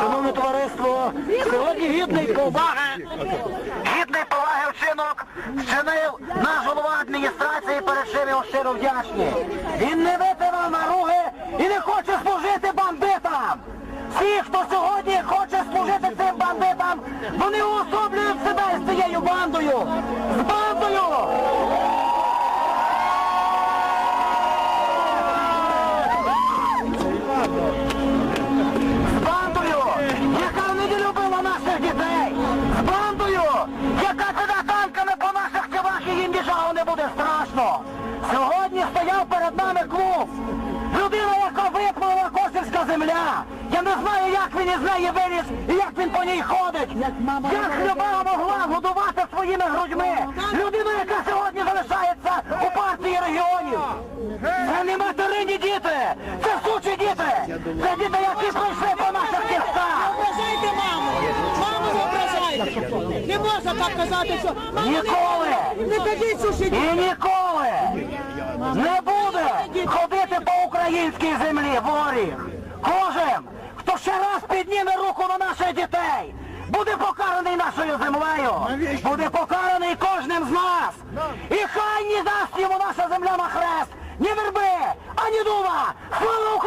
Шановне товариство, сьогодні гідний поваги, гідний поваги вчинок вчинив наш голова адміністрації, перед чим його щиро вдячні. Він не витримав наруги і не хоче служити бандитам. Всі, хто сьогодні хоче служити цим бандитам, вони уособлюють себе з цією бандою. З не буде страшно! Сьогодні стояв перед нами клуб. Людина, яка виплила косівська земля. Я не знаю, як він із неї виліз і як він по ній ходить. Як хлюба могла годувати своїми грудьми. Людина, яка сьогодні залишається у партії регіонів. Це не материні Не можна так казати, що Ніколи! не, кажіть, що ще І ніколи не буде ходити по українській землі воріг. Кожен, хто ще раз підніме руку на наших дітей, буде покараний нашою землею, буде покараний кожним з нас. І хай не дасть йому наша земля на хрест, ні верби, ані дума. Слава Україні!